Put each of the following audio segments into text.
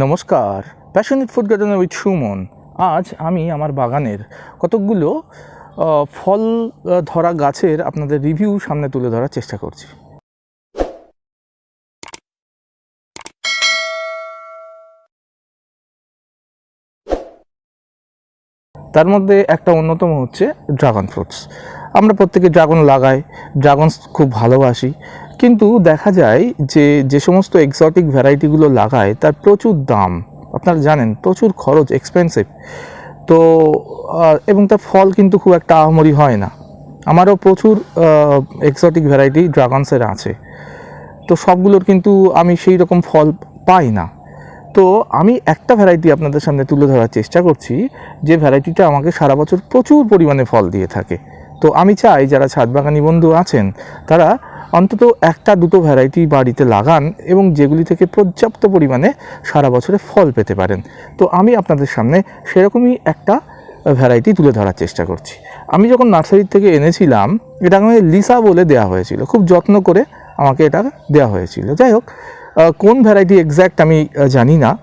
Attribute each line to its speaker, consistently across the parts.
Speaker 1: নমস্কার। Passionate food garden with Suman আজ আমি আমার বাগানের কতকগুলো ফল ধরা গাছের আপনাদের রিভিউ সামনে তুলে ধরার চেষ্টা করছি। তার মধ্যে একটা অন্যতম হচ্ছে ড্রাগন ফ্রুটস আমরা প্রত্যেকে ড্রাগন লাগাই ড্রাগন খুব ভালোবাসি। কিন্তু দেখা যায় যে যে সমস্ত এক্সটিক ভ্যারাইটিগুলো লাগায়, তার প্রচুর দাম। আপনারা জানেন, প্রচুর খরচ এক্সপেন্সিভ তো এবং তার ফল কিন্তু খুব একটা আহামরি হয় না। আমারও প্রচুর এক্সটিক ভ্যারাইটি ড্রাগনসের আছে। তো সবগুলোর কিন্তু আমি সেই রকম ফল পাই না। তো আমি একটা ভ্যারাইটি আপনাদের সামনে তুলে ধরার চেষ্টা করছি, যে ভ্যারাইটিটা আমাকে সারা বছর প্রচুর পরিমাণে ফল দিয়ে থাকে। তো আমি চাই যারা ছাদ বাগানি বন্ধু আছেন, তারা অন্তত একটা দুটো ভ্যারাইটি বাড়িতে লাগান এবং যেগুলি থেকে পর্যাপ্ত পরিমাণে সারা বছরে ফল পেতে পারেন। তো আমি আপনাদের সামনে সেরকমই একটা ভ্যারাইটি তুলে ধরার চেষ্টা করছি। আমি যখন নার্সারির থেকে এনেছিলাম, এটা আমাকে লিসা বলে দেওয়া হয়েছিল। খুব যত্ন করে আমাকে এটা দেওয়া হয়েছিল। যাই হোক কোন ভ্যারাইটি এক্স্যাক্ট আমি জানি না।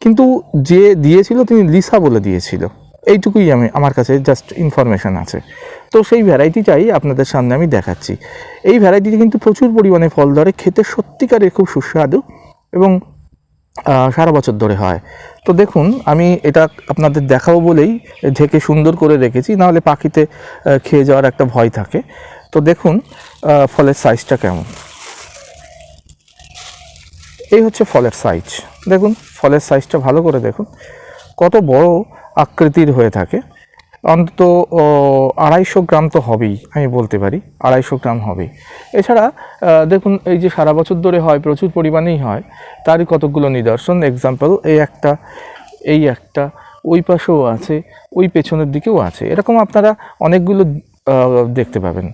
Speaker 1: কিন্তু যে দিয়েছিল তিনি লিসা বলে দিয়েছিল। এইটুকুই আমি, আমার কাছে জাস্ট ইনফরমেশন আছে। তো সেই ভ্যারাইটিটাই আপনাদের সামনে আমি দেখাচ্ছি। এই ভ্যারাইটিতে কিন্তু প্রচুর পরিমাণে ফল ধরে, খেতে সত্যিকারের খুব সুস্বাদু এবং সারা বছর ধরে হয়। তো দেখুন, আমি এটা আপনাদের দেখাবো বলেই ঢেকে সুন্দর করে রেখেছি নাহলে পাখিতে খেয়ে যাওয়ার একটা ভয় থাকে। তো দেখুন ফলের সাইজটা কেমন। এই হচ্ছে ফলের সাইজ দেখুন, ফলের সাইজটা ভালো করে দেখুন। কত বড় আকৃতির হয়ে থাকে। অন্তত আড়াইশো গ্রাম তো হবেই, আমি বলতে পারি, আড়াইশো গ্রাম হবেই এছাড়া দেখুন, এই যে সারা বছর ধরে হয়, প্রচুর পরিমাণেই হয়, তারই কতকগুলো নিদর্শন। এক্সাম্পল এই একটা এই একটা, ওই পাশেও আছে, ওই পেছনের দিকেও আছে। এরকম আপনারা অনেকগুলো দেখতে পাবেন।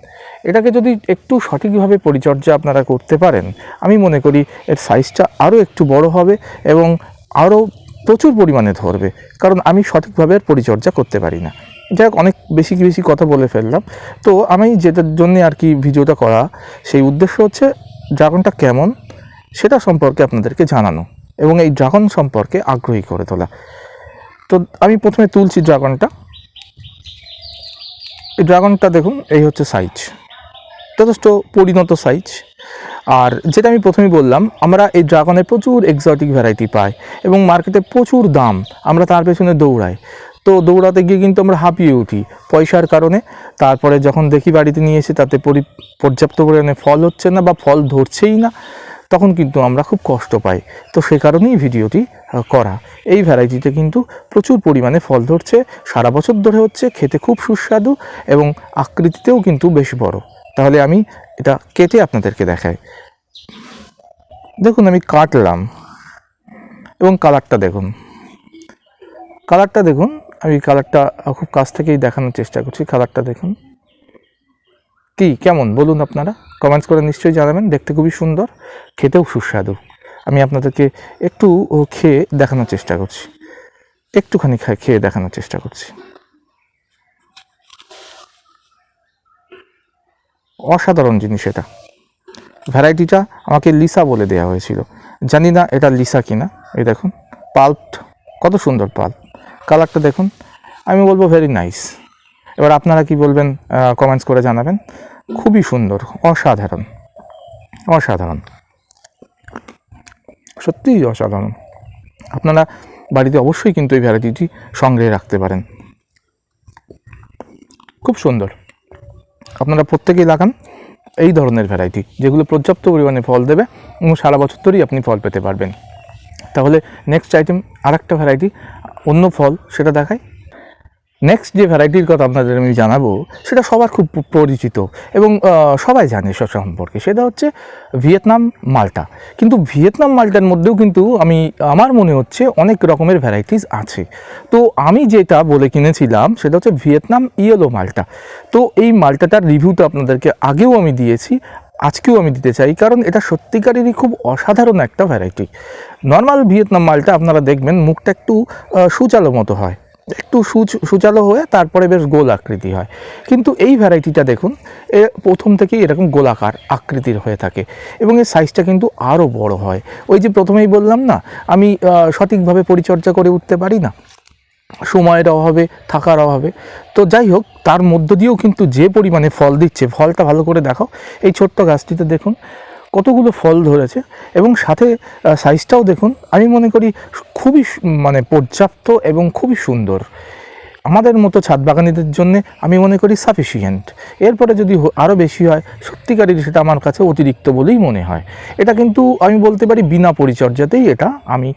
Speaker 1: এটাকে যদি একটু সঠিকভাবে পরিচর্যা আপনারা করতে পারেন, আমি মনে করি এর সাইজটা আরও একটু বড় হবে এবং আরও প্রচুর পরিমাণে ধরবে। কারণ আমি সঠিকভাবে এর পরিচর্যা করতে পারি না। যাই অনেক বেশি বেশি কথা বলে ফেললাম। তো আমি যেটার জন্যে আর কি ভিডিওটা করা, সেই উদ্দেশ্য হচ্ছে ড্রাগনটা কেমন সেটা সম্পর্কে আপনাদেরকে জানানো এবং এই ড্রাগন সম্পর্কে আগ্রহী করে তোলা। তো আমি প্রথমে তুলছি ড্রাগনটা। এই ড্রাগনটা দেখুন, এই হচ্ছে সাইজ। যথেষ্ট পরিণত সাইজ। আর যেটা আমি প্রথমেই বললাম, আমরা এই ড্রাগনের প্রচুর এক্সটিক ভ্যারাইটি পাই এবং মার্কেটে প্রচুর দাম, আমরা তার পেছনে দৌড়াই। তো দৌড়াতে গিয়ে কিন্তু আমরা হাঁপিয়ে উঠি পয়সার কারণে। তারপরে যখন দেখি বাড়িতে নিয়ে এসে তাতে পরি, পর্যাপ্ত পরিমাণে ফল হচ্ছে না বা ফল ধরছেই না তখন কিন্তু আমরা খুব কষ্ট পাই। তো সে কারণেই ভিডিওটি করা। এই ভ্যারাইটিতে কিন্তু প্রচুর পরিমাণে ফল ধরছে। সারা বছর ধরে হচ্ছে, খেতে খুব সুস্বাদু এবং আকৃতিতেও কিন্তু বেশ বড়। তাহলে আমি এটা কেটে আপনাদেরকে দেখাই। দেখুন, আমি কাটলাম। এবং কালারটা দেখুন। কালারটা দেখুন, আমি কালারটা খুব কাছ থেকেই দেখানোর চেষ্টা করছি। কালারটা দেখুন। কি, কেমন? বলুন আপনারা। কমেন্টস করে নিশ্চয়ই জানাবেন, দেখতে খুবই সুন্দর, খেতেও সুস্বাদু। আমি আপনাদেরকে একটু খেয়ে দেখানোর চেষ্টা করছি। একটুখানি খেয়ে দেখানোর চেষ্টা করছি। অসাধারণ জিনিস এটা। ভ্যারাইটিটা আমাকে লিসা বলে দেওয়া হয়েছিল। জানি না এটা লিসা কিনা। এই দেখুন পাল্প কত সুন্দর পাল্প কালারটা দেখুন, আমি বলব ভেরি নাইস এবার আপনারা কি বলবেন কমেন্টস করে জানাবেন। খুবই সুন্দর, অসাধারণ অসাধারণ। সত্যিই অসাধারণ। আপনারা বাড়িতে অবশ্যই কিন্তু এই ভ্যারাইটিটি সংগ্রহে রাখতে পারেন। খুব সুন্দর। আপনারা প্রত্যেকেই লাগান এই ধরনের ভ্যারাইটি যেগুলো পর্যাপ্ত পরিমাণে ফল দেবে এবং সারা বছর ধরেই আপনি ফল পেতে পারবেন। তাহলে নেক্সট আইটেম আরেকটা ভ্যারাইটি অন্য ফল সেটা দেখাই। নেক্সট যে ভ্যারাইটির কথা আপনাদের আমি জানাব, সেটা সবার খুব পরিচিত এবং সবাই জানে সে সম্পর্কে। সেটা হচ্ছে ভিয়েতনাম, মালটা। কিন্তু ভিয়েতনাম, মালটার মধ্যেও কিন্তু আমি, আমার মনে হচ্ছে অনেক রকমের ভ্যারাইটিস আছে। তো আমি যেটা বলে কিনেছিলাম, সেটা হচ্ছে ভিয়েতনাম ইয়েলো মালটা। তো এই মালটাটার রিভিউটা আপনাদেরকে আগেও আমি দিয়েছি, আজকেও আমি দিতে চাই, কারণ এটা সত্যিকারেরই খুব অসাধারণ একটা ভ্যারাইটি নর্মাল ভিয়েতনাম মালটা আপনারা দেখবেন, মুখটা একটু সুচালো মতো হয়। একটু সুচ, সুচালো হয়ে তারপরে বেশ গোল আকৃতি হয়। কিন্তু এই ভ্যারাইটিটা দেখুন, এ প্রথম থেকেই এরকম গোলাকার আকৃতির হয়ে থাকে এবং এর সাইজটা কিন্তু আরও বড় হয়। ওই যে প্রথমেই বললাম না, আমি সঠিকভাবে পরিচর্যা করে উঠতে পারি না। সময়ের অভাবে, থাকার অভাবে। তো যাই হোক, তার মধ্য দিয়েও কিন্তু যে পরিমাণে ফল দিচ্ছে, ফলটা ভালো করে দেখাও। এই ছোট্ট গাছটিতে দেখুন কতগুলো ফল ধরেছে এবং সাথে সাইজটাও দেখুন, আমি মনে করি খুবই মানে পর্যাপ্ত এবং খুবই সুন্দর। আমাদের মতো ছাদ বাগানিদের জন্য আমি মনে করি সাফিসিয়েন্ট এরপরে যদি আরও বেশি হয়, সত্যিকারের সেটা আমার কাছে অতিরিক্ত বলেই মনে হয়। এটা কিন্তু আমি বলতে পারি বিনা পরিচর্যাতেই এটা আমি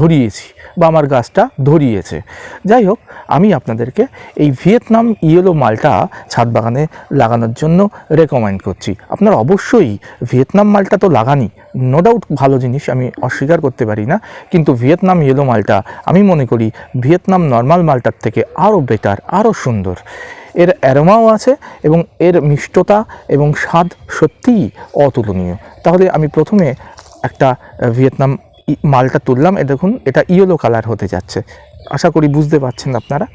Speaker 1: ধরিয়েছি বা আমার গাছটা ধরিয়েছে। যাই হোক, আমি আপনাদেরকে এই ভিয়েতনাম ইয়েলো মালটা ছাদ বাগানে লাগানোর জন্য রেকমেন্ড করছি। আপনারা অবশ্যই ভিয়েতনাম মালটা তো লাগানি নো ডাউট ভালো জিনিস, আমি অস্বীকার করতে পারি না, কিন্তু ভিয়েতনাম ইয়েলো মালটা, আমি মনে করি ভিয়েতনাম নর্মাল মালটার থেকে আরও বেটার আরও সুন্দর। এর অ্যারোমাও আছে এবং এর মিষ্টতা এবং স্বাদ সত্যিই অতুলনীয়। তাহলে আমি প্রথমে একটা ভিয়েতনাম মালটা তুললাম, এ দেখুন, এটা ইয়েলো কালার হতে যাচ্ছে। আশা করি বুঝতে পারছেন আপনারা।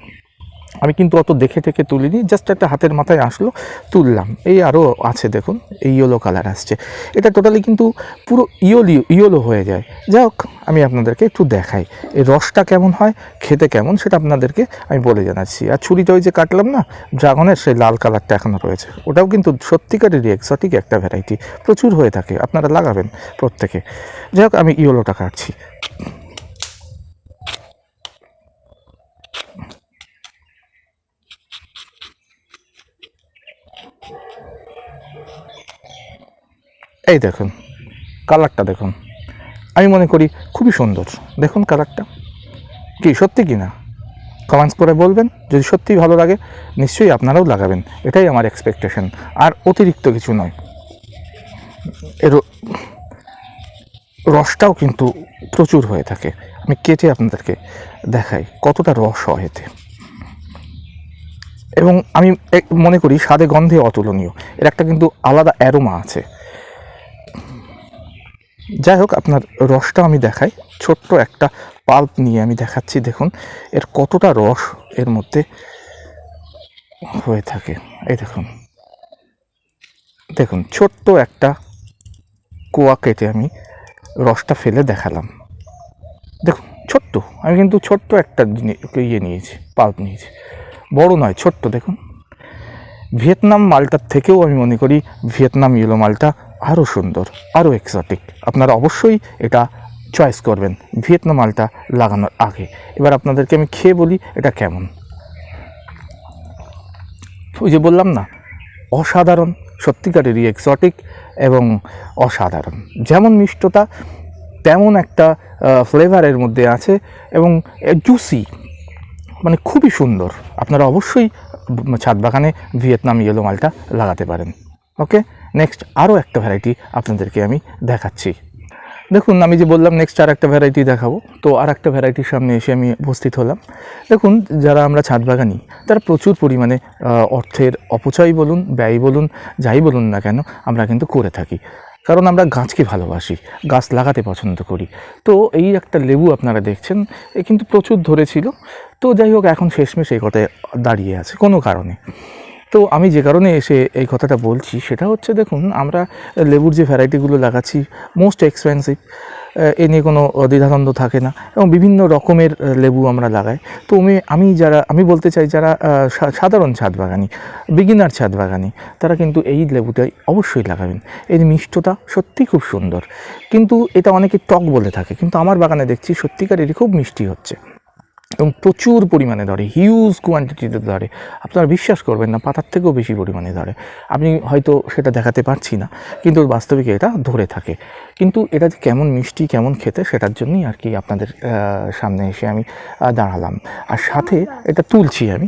Speaker 1: আমি কিন্তু অত দেখে টেকে তুলিনি জাস্ট একটা হাতের মাথায় আসলো, তুললাম। এই আরও আছে দেখুন, এই ইয়েলো কালার আসছে। এটা টোটালি কিন্তু পুরো ইয়োলি ইয়েলো হয়ে যায়। যাই হোক, আমি আপনাদেরকে একটু দেখাই। এই রসটা কেমন হয়, খেতে কেমন, সেটা আপনাদেরকে আমি বলে জানাচ্ছি। আর ছুরিটা ওই যে কাটলাম না, ড্রাগনের সেই লাল কালারটা এখনও রয়েছে। ওটাও কিন্তু সত্যিকারেরই এক্সটিক একটা ভ্যারাইটি প্রচুর হয়ে থাকে, আপনারা লাগাবেন প্রত্যেকে। যাই হোক, আমি ইয়েলোটা কাটছি। এই দেখুন কালারটা দেখুন। আমি মনে করি খুবই সুন্দর। দেখুন কালারটা কি, সত্যি কি না? কমেন্টস করে বলবেন, যদি সত্যিই ভালো লাগে, নিশ্চয়ই আপনারাও লাগাবেন। এটাই আমার এক্সপেকটেশন আর অতিরিক্ত কিছু নয়। এর রসটাও কিন্তু প্রচুর হয়ে থাকে। আমি কেটে আপনাদেরকে দেখাই কতটা রস হয় এতে। এবং আমি মনে করি স্বাদে গন্ধে অতুলনীয়। এর একটা কিন্তু আলাদা অ্যারোমা আছে। যাই হোক আপনার রসটা আমি দেখাই। ছোট্ট একটা পাল্প নিয়ে আমি দেখাচ্ছি, দেখুন। এর কতটা রস এর মধ্যে হয়ে থাকে। এই দেখুন। দেখুন, ছোট্ট একটা কোয়া কেটে আমি রসটা ফেলে দেখালাম। দেখুন, ছোট্ট। আমি কিন্তু ছোট্ট একটা ইয়ে নিয়েছি, পাল্প নিয়েছি। বড় নয়, ছোট্ট। দেখুন। ভিয়েতনাম মালটার থেকেও আমি মনে করি ভিয়েতনাম ইয়েলো মালটা আরও সুন্দর আরও এক্সটিক আপনারা অবশ্যই এটা চয়েস করবেন ভিয়েতনাম মালটা লাগানোর আগে। এবার আপনাদেরকে আমি খেয়ে বলি এটা কেমন। ওই যে বললাম না, অসাধারণ, সত্যিকারেরই এক্সটিক এবং অসাধারণ। যেমন মিষ্টতা, তেমন একটা ফ্লেভারের মধ্যে আছে এবং জুসি মানে খুবই সুন্দর। আপনারা অবশ্যই ছাদ বাগানে ভিয়েতনাম ইয়েলো মালটা লাগাতে পারেন। ওকে নেক্সট আরও একটা ভ্যারাইটি আপনাদেরকে আমি দেখাচ্ছি। দেখুন, আমি যে বললাম নেক্সট আর একটা ভ্যারাইটি দেখাবো, তো আর একটা ভ্যারাইটির সামনে এসে আমি উপস্থিত হলাম। দেখুন, যারা আমরা ছাদ বাগানি, তারা প্রচুর পরিমাণে অর্থের অপচয় বলুন, ব্যয় বলুন, যাই বলুন না কেন, আমরা কিন্তু করে থাকি। কারণ আমরা গাছকে ভালোবাসি, গাছ লাগাতে পছন্দ করি। তো এই একটা লেবু আপনারা দেখছেন, এ কিন্তু প্রচুর ধরেছিল। তো যাই হোক, এখন শেষমেশ এই কথায় দাঁড়িয়ে আছে, কোনো কারণে। তো আমি যে কারণে এসে এই কথাটা বলছি, সেটা হচ্ছে দেখুন, আমরা লেবুর যে ভ্যারাইটিগুলো লাগাচ্ছি মোস্ট এক্সপেন্সিভ এ নিয়ে কোনো দ্বিধাদ্বন্দ্ব থাকে না এবং বিভিন্ন রকমের লেবু আমরা লাগাই। তো আমি আমি যারা, আমি বলতে চাই যারা সাধারণ ছাদ বাগানি বিগিনার ছাদ বাগানি, তারা কিন্তু এই লেবুটাই অবশ্যই লাগাবেন। এর মিষ্টতা সত্যি খুব সুন্দর। কিন্তু এটা অনেকে টক বলে থাকে, কিন্তু আমার বাগানে দেখছি সত্যিকারেরই খুব মিষ্টি হচ্ছে। এবং প্রচুর পরিমাণে ধরে হিউজ কোয়ান্টিটিতে ধরে। আপনারা বিশ্বাস করবেন না, পাতার থেকেও বেশি পরিমাণে ধরে। আমি হয়তো সেটা দেখাতে পারছি না, কিন্তু বাস্তবিক এটা ধরে থাকে। কিন্তু এটা যে কেমন মিষ্টি, কেমন খেতে, সেটার জন্যই আর কি আপনাদের সামনে এসে আমি দাঁড়ালাম। আর সাথে এটা তুলছি আমি।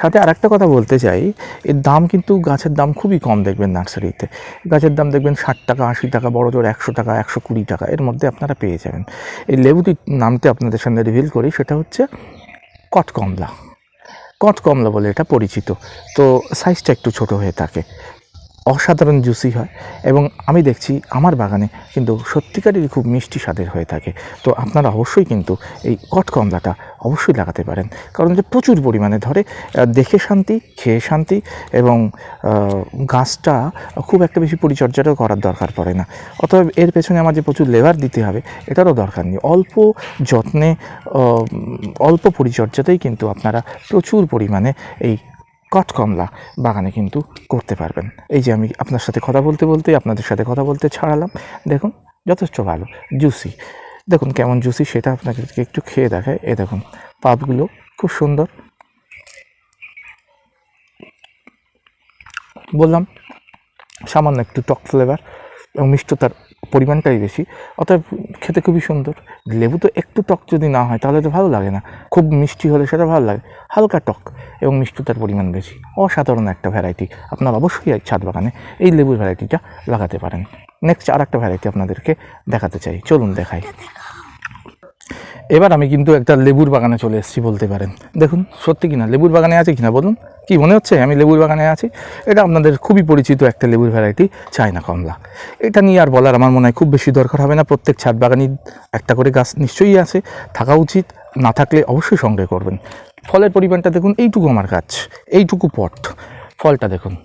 Speaker 1: সাথে আর একটা কথা বলতে চাই, এর দাম কিন্তু গাছের দাম খুবই কম দেখবেন নার্সারিতে। গাছের দাম দেখবেন ষাট টাকা, আশি টাকা, বড় জোর একশো টাকা, একশো কুড়ি টাকা, এর মধ্যে আপনারা পেয়ে যাবেন। এই লেবুটির নামটি আপনাদের সামনে রিভিল করি, সেটা হচ্ছে কটকমলা। কটকমলা বলে এটা পরিচিত। তো সাইজটা একটু ছোট হয়ে থাকে। অসাধারণ জুসি হয় এবং আমি দেখছি আমার বাগানে কিন্তু সত্যিকারেরই খুব মিষ্টি স্বাদের হয়ে থাকে। তো আপনারা অবশ্যই কিন্তু এই কটকমলাটা অবশ্যই লাগাতে পারেন। কারণ এটা প্রচুর পরিমাণে ধরে দেখে শান্তি, খেয়ে শান্তি এবং গাছটা খুব একটা বেশি পরিচর্যাটাও করার দরকার পড়ে না। অতএব এর পেছনে আমার যে প্রচুর লেবার দিতে হবে, এটারও দরকার নেই। অল্প যত্নে অল্প পরিচর্যাতেই কিন্তু আপনারা প্রচুর পরিমাণে এই কটকমলা বাগানে কিন্তু করতে পারবেন। এই যে আমি আপনার সাথে কথা বলতে বলতে, আপনাদের সাথে কথা বলতে ছাড়ালাম। দেখুন, যথেষ্ট ভালো জুসি দেখুন কেমন জুসি সেটা আপনাকে একটু খেয়ে দেখায়। এ দেখুন পাপগুলো খুব সুন্দর। বললাম, সামান্য একটু টক ফ্লেভার এবং মিষ্টতার পরিমাণটাই বেশি। অতএব খেতে খুবই সুন্দর। লেবু তো একটু টক যদি না হয় তাহলে তো ভালো লাগে না। খুব মিষ্টি হলে সেটা ভালো লাগে। হালকা টক এবং মিষ্টতার পরিমাণ বেশি। অসাধারণ একটা ভ্যারাইটি আপনার অবশ্যই ছাদ বাগানে এই লেবুর ভ্যারাইটিটা লাগাতে পারেন। নেক্সট আর একটা ভ্যারাইটি আপনাদেরকে দেখাতে চাই। চলুন দেখাই। এবার আমি কিন্তু একটা লেবুর বাগানে চলে এসেছি বলতে পারেন। দেখুন সত্যি কিনা? লেবুর বাগানে আছে কিনা বলুন? কি মনে হচ্ছে? আমি লেবুর বাগানে আছি। এটা আপনাদের খুবই পরিচিত একটা লেবুর ভ্যারাইটি চায়না কমলা। এটা নিয়ে আর বলার আমার মনে হয় খুব বেশি দরকার হবে না। প্রত্যেক ছাদ বাগানই একটা করে গাছ নিশ্চয়ই আছে। থাকা উচিত, না থাকলে অবশ্যই সংগ্রহ করবেন। ফলের পরিমাণটা দেখুন, এইটুকু আমার গাছ, এইটুকু পট। ফলটা দেখুন।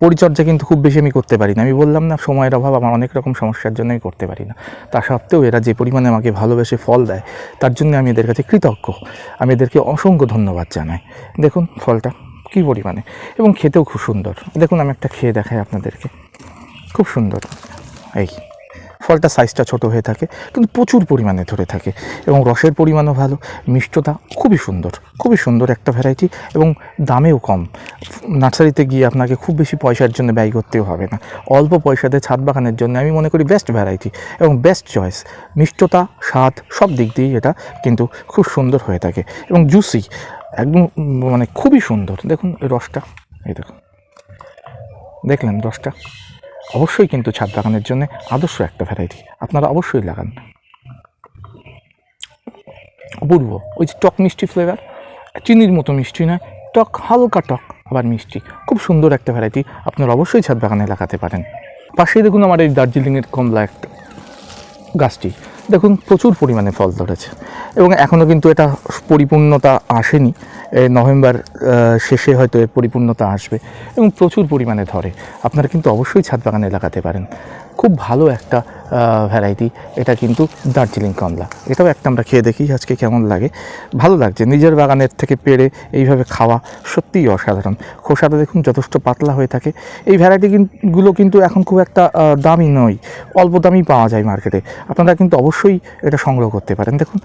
Speaker 1: পরিচর্যা কিন্তু খুব বেশি আমি করতে পারি না। আমি বললাম না, সময়ের অভাব, আমার অনেক রকম সমস্যার জন্য আমি করতে পারি না। তা সত্ত্বেও এরা যে পরিমাণে আমাকে ভালোবেসে ফল দেয়, তার জন্য আমি এদের কাছে কৃতজ্ঞ। আমি এদেরকে অসংখ্য ধন্যবাদ জানাই। দেখুন ফলটা। কী পরিমাণে? এবং খেতেও খুব সুন্দর। দেখুন, আমি একটা খেয়ে দেখাই আপনাদেরকে। খুব সুন্দর। এই। ফলটা সাইজটা ছোট হয়ে থাকে, কিন্তু প্রচুর পরিমাণে ধরে থাকে এবং রসের পরিমাণও ভালো, মিষ্টতা খুবই সুন্দর খুবই সুন্দর একটা ভ্যারাইটি এবং দামেও কম। নার্সারিতে গিয়ে আপনাকে খুব বেশি পয়সার জন্য ব্যয় করতেও হবে না। অল্প পয়সাতে ছাদ বাগানের জন্য আমি মনে করি বেস্ট ভ্যারাইটি এবং বেস্ট চয়েস মিষ্টতা, স্বাদ, সব দিক দিয়েই এটা কিন্তু খুব সুন্দর হয়ে থাকে এবং জুসি একদম মানে খুবই সুন্দর। দেখুন রসটা, এই দেখুন। দেখলেন রসটা? অবশ্যই কিন্তু ছাদ বাগানের জন্য আদর্শ একটা ভ্যারাইটি আপনারা অবশ্যই লাগান। অপূর্ব ওই যে টক মিষ্টি ফ্লেভার চিনির মতো মিষ্টি নয়, টক, হালকা টক আবার মিষ্টি। খুব সুন্দর একটা ভ্যারাইটি আপনারা অবশ্যই ছাদ বাগানে লাগাতে পারেন। পাশেই দেখুন আমার এই দার্জিলিংয়ের কমলা একটা গাছটি। দেখুন, প্রচুর পরিমাণে ফল ধরেছে। এবং এখনও কিন্তু এটা পরিপূর্ণতা আসেনি। নভেম্বর শেষে হয়তো এর পরিপূর্ণতা আসবে। এবং প্রচুর পরিমাণে ধরে। আপনারা কিন্তু অবশ্যই ছাদ বাগানে লাগাতে পারেন। খুব ভালো একটা ভ্যারাইটি এটা কিন্তু দার্জিলিং কমলা। এটাও একটা আমরা খেয়ে দেখি, আজকে কেমন লাগে। ভালো লাগছে। নিজের বাগানের থেকে পেড়ে এইভাবে খাওয়া সত্যিই অসাধারণ। খোসাটা দেখুন, যথেষ্ট পাতলা হয়ে থাকে। এই ভ্যারাইটিগুলো কিন্তু এখন খুব একটা দামি নয়। অল্প দামি পাওয়া যায় মার্কেটে আপনারা কিন্তু অবশ্যই এটা সংগ্রহ করতে পারেন। দেখুন,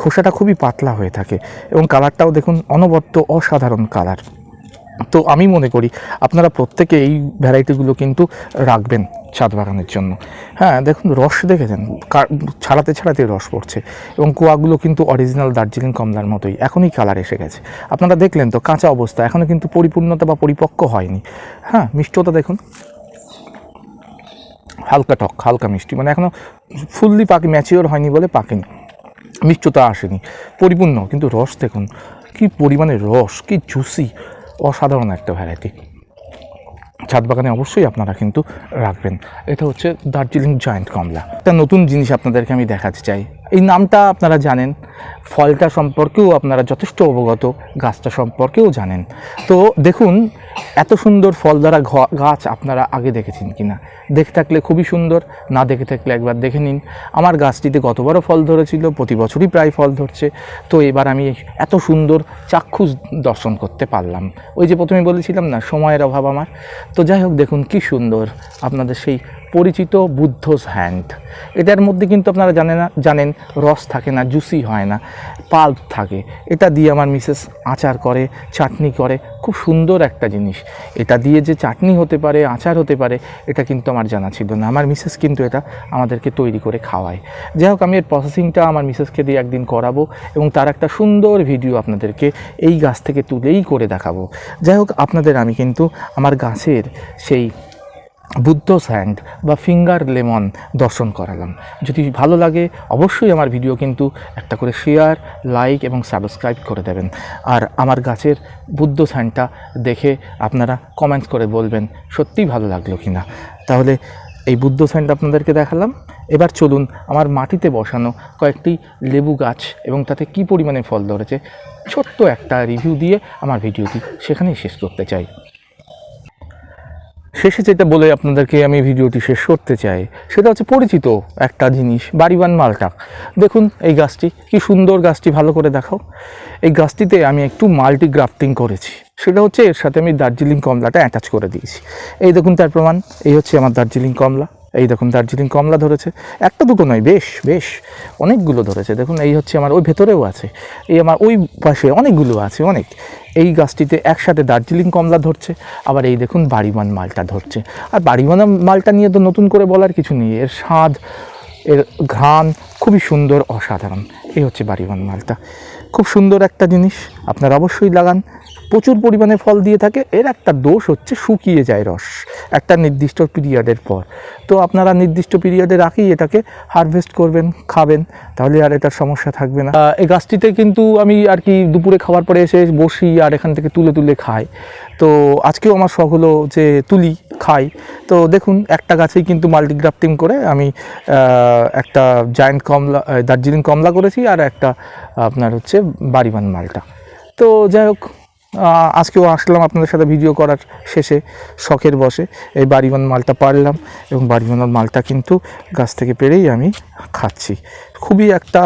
Speaker 1: খোসাটা খুবই পাতলা হয়ে থাকে এবং কালারটাও দেখুন, অনবদ্য অসাধারণ কালার তো আমি মনে করি আপনারা প্রত্যেকে এই ভ্যারাইটিগুলো কিন্তু রাখবেন ছাদ বাগানের জন্য। হ্যাঁ দেখুন রস দেখেছেন? ছাড়াতে ছাড়াতে রস পড়ছে এবং কুয়াগুলো কিন্তু অরিজিনাল দার্জিলিং কমলার মতোই। এখনই কালার এসে গেছে। আপনারা দেখলেন তো কাঁচা অবস্থা এখনও কিন্তু পরিপূর্ণতা বা পরিপক্ক হয়নি। হ্যাঁ মিষ্টতা দেখুন। হালকা টক, হালকা মিষ্টি মানে এখনও ফুললি পাকে ম্যাচিওর হয়নি বলে পাকেনি। মিষ্টতা আসেনি। পরিপূর্ণ, কিন্তু রস দেখুন, কি পরিমাণে রস, কি জুসি অসাধারণ একটা ভ্যারাইটি ছাদ বাগানে অবশ্যই আপনারা কিন্তু রাখবেন। এটা হচ্ছে দার্জিলিং জয়েন্ট কমলা। একটা নতুন জিনিস আপনাদেরকে আমি দেখাতে চাই। এই নামটা আপনারা জানেন, ফলটা সম্পর্কেও আপনারা যথেষ্ট অবগত, গাছটা সম্পর্কেও জানেন। তো দেখুন, এত সুন্দর ফল দ্বারা গাছ আপনারা আগে দেখেছেন কি না দেখে থাকলে খুবই সুন্দর, না দেখে থাকলে একবার দেখে নিন। আমার গাছটিতে গতবারও ফল ধরেছিল, প্রতি বছরই প্রায় ফল ধরছে। তো এবার আমি এত সুন্দর চাক্ষুষ দর্শন করতে পারলাম। ওই যে প্রথমে বলেছিলাম না, সময়ের অভাব আমার। তো যাই হোক, দেখুন কি সুন্দর আপনাদের সেই পরিচিত বুদ্ধস হ্যান্ড এটার মধ্যে কিন্তু আপনারা জানে না, জানেন, রস থাকে না, জুসি হয় না, পাল্প থাকে। এটা দিয়ে আমার মিসেস আচার করে, চাটনি করে, খুব সুন্দর একটা জিনিস। এটা দিয়ে যে চাটনি হতে পারে, আচার হতে পারে, এটা কিন্তু আমার জানা ছিল না। আমার মিসেস কিন্তু এটা আমাদেরকে তৈরি করে খাওয়ায়। যাই হোক, আমি এর প্রসেসিংটা আমার মিসেসকে দিয়ে একদিন করাবো এবং তার একটা সুন্দর ভিডিও আপনাদেরকে এই গাছ থেকে তুলেই করে দেখাবো। যাই হোক, আপনাদের আমি কিন্তু আমার গাছের সেই বুদ্ধ স্যান্ড বা ফিঙ্গার লেমন দর্শন করালাম। যদি ভালো লাগে, অবশ্যই আমার ভিডিও কিন্তু একটা করে শেয়ার, লাইক এবং সাবস্ক্রাইব করে দেবেন। আর আমার গাছের বুদ্ধ স্যান্ডটা দেখে আপনারা কমেন্টস করে বলবেন, সত্যিই ভালো লাগল কি না। তাহলে এই বুদ্ধ স্যান্ড আপনাদেরকে দেখালাম। এবার চলুন আমার মাটিতে বসানো কয়েকটি লেবু গাছ এবং তাতে কি পরিমাণে ফল ধরেছে, ছোট্ট একটা রিভিউ দিয়ে আমার ভিডিওটি সেখানেই শেষ করতে চাই। শেষে যেটা বলে আপনাদেরকে আমি ভিডিওটি শেষ করতে চাই, সেটা হচ্ছে পরিচিত একটা জিনিস, বাড়িবান মালটা। দেখুন এই গাছটি, কি সুন্দর গাছটি, ভালো করে দেখাও। এই গাছটিতে আমি একটু মাল্টি গ্রাফটিং করেছি। সেটা হচ্ছে এর সাথে আমি দার্জিলিং কমলাটা অ্যাটাচ করে দিয়েছি। এই দেখুন তার প্রমাণ, এই হচ্ছে আমার দার্জিলিং কমলা। এই দেখুন দার্জিলিং কমলা ধরেছে। একটা দুটো নয়, বেশ বেশ, অনেকগুলো ধরেছে। দেখুন, এই হচ্ছে আমার, ওই ভেতরেও আছে। এই আমার ওই পাশে অনেকগুলো আছে, অনেক। এই গাছটিতে একসাথে দার্জিলিং কমলা ধরছে, আবার এই দেখুন বাড়িমান মালটা ধরছে। আর বাড়িমান মালটা নিয়ে তো নতুন করে বলার কিছু নেই। এর স্বাদ, এর ঘ্রাণ খুবই সুন্দর, অসাধারণ। এই হচ্ছে বাড়িমান মালটা। খুব সুন্দর একটা জিনিস। আপনারা অবশ্যই লাগান। প্রচুর পরিমাণে ফল দিয়ে থাকে। এর একটা দোষ হচ্ছে শুকিয়ে যায় রস, একটা নির্দিষ্ট পিরিয়ডের পর। তো আপনারা নির্দিষ্ট পিরিয়ডে রাখি এটাকে, হারভেস্ট করবেন, খাবেন, তাহলে আর এটার সমস্যা থাকবে না। এই গাছটিতে কিন্তু আমি আর কি দুপুরে খাওয়ার পরে এসে বসি আর এখান থেকে তুলে তুলে খাই। তো আজকেও আমার শখ হলো যে তুলি, খাই। তো দেখুন, একটা গাছেই কিন্তু মাল্টিগ্রাফটিং করে আমি একটা জায়েন্ট কমলা দার্জিলিং কমলা করেছি আর একটা আপনার হচ্ছে বাড়িবান মালটা। তো যাই হোক আজকেও আসলাম আপনাদের সাথে ভিডিও করার শেষে। শখের বসে এই বাড়িবান মালটা পারলাম এবং বাড়িবান মালটা কিন্তু গাছ থেকে পেরেই আমি খাচ্ছি। খুবই একটা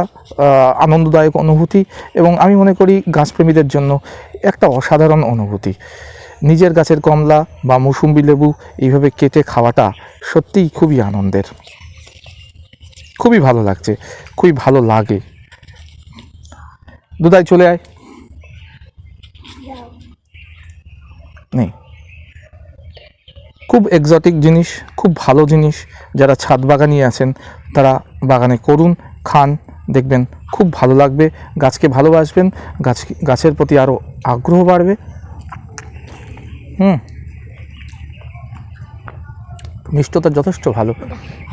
Speaker 1: আনন্দদায়ক অনুভূতি এবং আমি মনে করি গাছপ্রেমীদের জন্য একটা অসাধারণ অনুভূতি। নিজের গাছের কমলা বা মৌসুম্বি লেবু এইভাবে কেটে খাওয়াটা সত্যিই খুবই আনন্দের। খুবই ভালো লাগছে, খুবই ভালো লাগে। দুদাই চলে আয়। নেই। খুব এক্সোটিক জিনিস, খুব ভালো জিনিস যারা ছাদ বাগানি আছেন, তারা বাগানে করুন, খান, দেখবেন খুব ভালো লাগবে, গাছকে ভালোবাসবেন, গাছ, গাছের প্রতি আরও আগ্রহ বাড়বে। হুম। মিষ্টতা যথেষ্ট ভালো।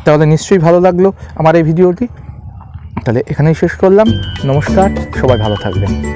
Speaker 1: তাহলে নিশ্চয়ই ভালো লাগল আমার এই ভিডিওটি। তাহলে এখানেই শেষ করলাম। নমস্কার, সবাই ভালো থাকবেন।